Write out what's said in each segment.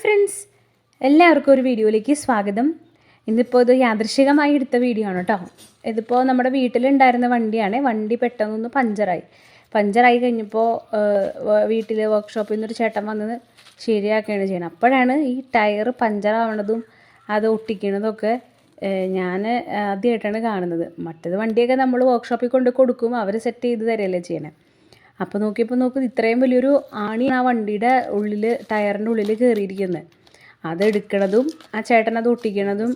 Friends എല്ലാവർക്കും ഒരു വീഡിയോയിലേക്ക് സ്വാഗതം. ഇന്നിപ്പോൾ ഇത് യാദൃശികമായി എടുത്ത വീഡിയോ ആണ് കേട്ടോ. ഇതിപ്പോൾ നമ്മുടെ വീട്ടിലുണ്ടായിരുന്ന വണ്ടിയാണ്. വണ്ടി പെട്ടെന്നൊന്ന് പഞ്ചറായി പഞ്ചറായി കഴിഞ്ഞപ്പോൾ വീട്ടിൽ വർക്ക്ഷോപ്പിൽ നിന്നൊരു ചേട്ടൻ വന്നത് ശരിയാക്കുകയാണ് ചെയ്യണം അപ്പോഴാണ് ഈ ടയർ പഞ്ചറാവണതും അത് ഒട്ടിക്കണതൊക്കെ ഞാൻ ആദ്യമായിട്ടാണ് കാണുന്നത്. മറ്റേത് വണ്ടിയൊക്കെ നമ്മൾ വർക്ക്ഷോപ്പിൽ കൊണ്ട് കൊടുക്കും അവർ സെറ്റ് ചെയ്ത് തരികയല്ലേ ചെയ്യണേ. അപ്പോൾ നോക്കിയപ്പോൾ നോക്കുന്നത് ഇത്രയും വലിയൊരു ആണി ആ വണ്ടിയുടെ ഉള്ളിൽ ടയറിന്റെ ഉള്ളിൽ കയറിയിരിക്കുന്നത് അതെടുക്കണതും ആ ചേട്ടൻ അത് ഒട്ടിക്കണതും.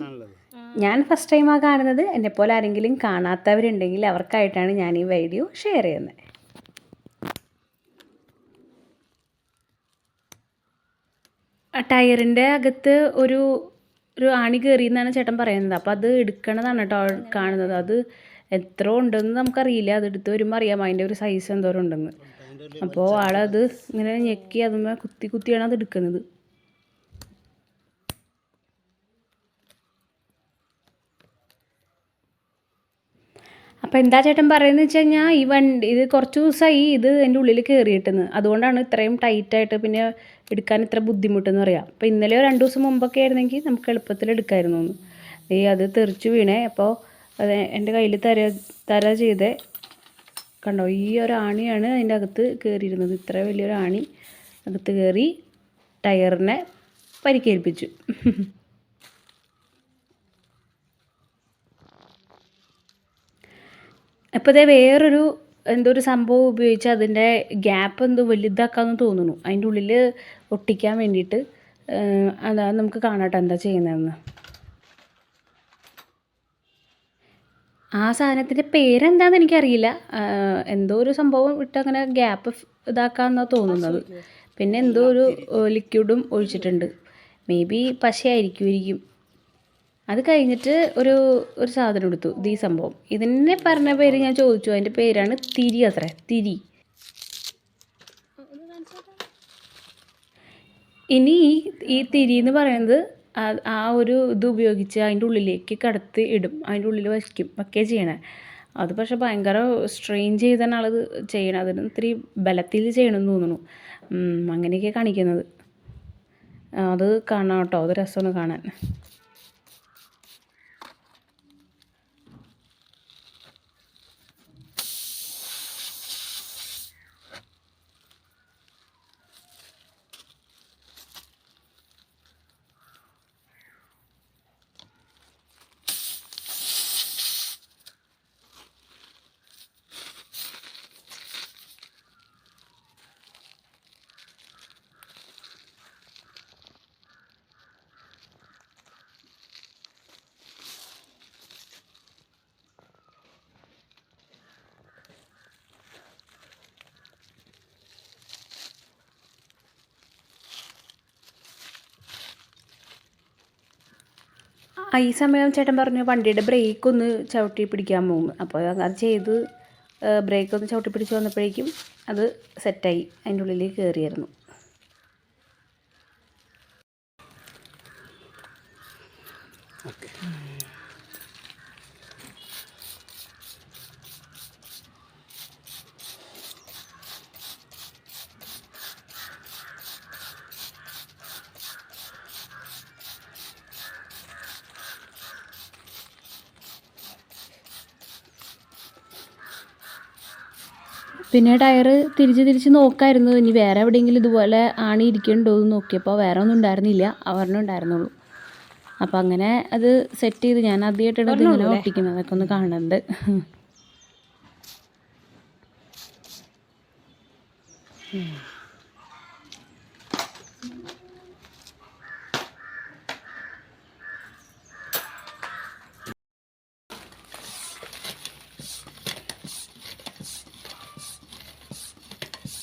ഞാൻ ഫസ്റ്റ് ടൈമാണ് കാണുന്നത്. എന്നെപ്പോലെ ആരെങ്കിലും കാണാത്തവരുണ്ടെങ്കിൽ അവർക്കായിട്ടാണ് ഞാൻ ഈ വീഡിയോ ഷെയർ ചെയ്യുന്നത്. ടയറിന്റെ അകത്ത് ഒരു ഒരു ആണി കയറി എന്നാണ് ചേട്ടൻ പറയുന്നത്. അപ്പോൾ അത് എടുക്കണതാണ് കേട്ടോ കാണുന്നത്. അത് എത്ര ഉണ്ടെന്ന് നമുക്കറിയില്ല. അത് എടുത്ത് വരുമ്പോൾ അറിയാം. അതിന്റെ ഒരു സൈസ് എന്തോരം ഉണ്ടെന്ന് അപ്പോൾ ആളത് ഇങ്ങനെ ഞെക്കി അതുമ്മേ കുത്തി കുത്തിയാണ് അത് എടുക്കുന്നത്. അപ്പോൾ എന്താ ചേട്ടൻ പറയുന്നത് വെച്ച് കഴിഞ്ഞാൽ ഈ വണ്ടി ഇത് കുറച്ച് ദിവസമായി ഇത് എന്റെ ഉള്ളിൽ കയറിയിട്ടെന്ന് അതുകൊണ്ടാണ് ഇത്രയും ടൈറ്റായിട്ട് പിന്നെ എടുക്കാൻ ഇത്ര ബുദ്ധിമുട്ടെന്ന് പറയാം. അപ്പോൾ ഇന്നലെയോ രണ്ട് ദിവസം മുമ്പൊക്കെ ആയിരുന്നെങ്കിൽ നമുക്ക് എളുപ്പത്തിൽ എടുക്കായിരുന്നു ഈ അത് തെറിച്ച് വീണേ. അപ്പോൾ അത് എന്റെ കയ്യിൽ തര തര ചെയ്ത്. കണ്ടോ ഈ ഒരു ആണിയാണ് അതിന്റെ അകത്ത് കയറിയിരുന്നത്. ഇത്ര വലിയൊരു ആണി അകത്ത് കയറി ടയറിനെ പരിക്കേൽപ്പിച്ചു. അപ്പോൾ ഇതേ വേറൊരു എന്തോ ഒരു സംഭവം ഉപയോഗിച്ച് അതിന്റെ ഗ്യാപ്പ് എന്തോ വലുതാക്കാമെന്ന് തോന്നുന്നു. അതിന്റെ ഉള്ളിൽ ഒട്ടിക്കാൻ വേണ്ടിയിട്ട് അതാ നമുക്ക് കാണാട്ടോ എന്താ ചെയ്യുന്നതെന്ന്. ആ സാധനത്തിന്റെ പേരെന്താണെന്ന് എനിക്കറിയില്ല. എന്തോ ഒരു സംഭവം ഇട്ട് അങ്ങനെ ഗ്യാപ്പ് ഇതാക്കാമെന്നാണ് തോന്നുന്നത്. പിന്നെ എന്തോ ഒരു ലിക്വിഡും ഒഴിച്ചിട്ടുണ്ട്. മേ ബി പശയായിരിക്കുമായിരിക്കും. അത് കഴിഞ്ഞിട്ട് ഒരു ഒരു സാധനം എടുത്തു. ഇത് ഈ സംഭവം. ഇതിനെ പറഞ്ഞ പേര് ഞാൻ ചോദിച്ചു. അതിന്റെ പേരാണ് തിരി അത്രേ. തിരി. ഇനി ഈ ഈ തിരി എന്ന് പറയുന്നത് ആ ഒരു ഇത് ഉപയോഗിച്ച് അതിന്റെ ഉള്ളിലേക്ക് കടത്തി ഇടും. അതിന്റെ ഉള്ളിൽ വയ്ക്കും വയ്ക്കുക ചെയ്യണേ. അത് പക്ഷേ ഭയങ്കര സ്ട്രെയിൻ ചെയ്താണ് ആളത് ചെയ്യണം. അതിന് ഇത്തിരി ബലത്തിൽ ചെയ്യണമെന്ന് തോന്നുന്നു. അങ്ങനെയൊക്കെ കാണിക്കുന്നത്. അത് കാണാം കേട്ടോ. അത് രസമാണ് കാണാൻ. ഈ സമയം ചേട്ടൻ പറഞ്ഞു വണ്ടിയുടെ ബ്രേക്ക് ഒന്ന് ചവിട്ടി പിടിക്കാൻ പോകും അപ്പോൾ അത് ചെയ്ത് ബ്രേക്ക് ഒന്ന് ചവിട്ടി പിടിച്ച് വന്നപ്പോഴേക്കും അത് സെറ്റായി അതിന്റെ ഉള്ളിൽ കയറിയായിരുന്നു പിന്നെ ടയർ തിരിച്ച് തിരിച്ച് നോക്കായിരുന്നു. ഇനി വേറെ എവിടെയെങ്കിലും ഇതുപോലെ ആണി ഇരിക്കുന്നുണ്ടോ എന്ന് നോക്കിയപ്പോൾ വേറെ ഒന്നും ഉണ്ടായിരുന്നില്ല. അവരുടെ ഉണ്ടായിരുന്നുള്ളൂ. അപ്പം അങ്ങനെ അത് സെറ്റ് ചെയ്ത് ഞാൻ ആദ്യമായിട്ടാണ് ഇങ്ങനെ ഒട്ടിക്കുന്നതൊക്കെ ഒന്ന് കാണുന്നുണ്ട്.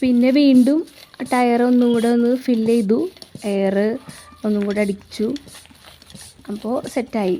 പിന്നെ വീണ്ടും ടയർ ഒന്നും കൂടെ ഒന്ന് ഫില്ല് ചെയ്തു എയർ ഒന്നും കൂടെ അടിച്ചു. അപ്പോൾ സെറ്റായി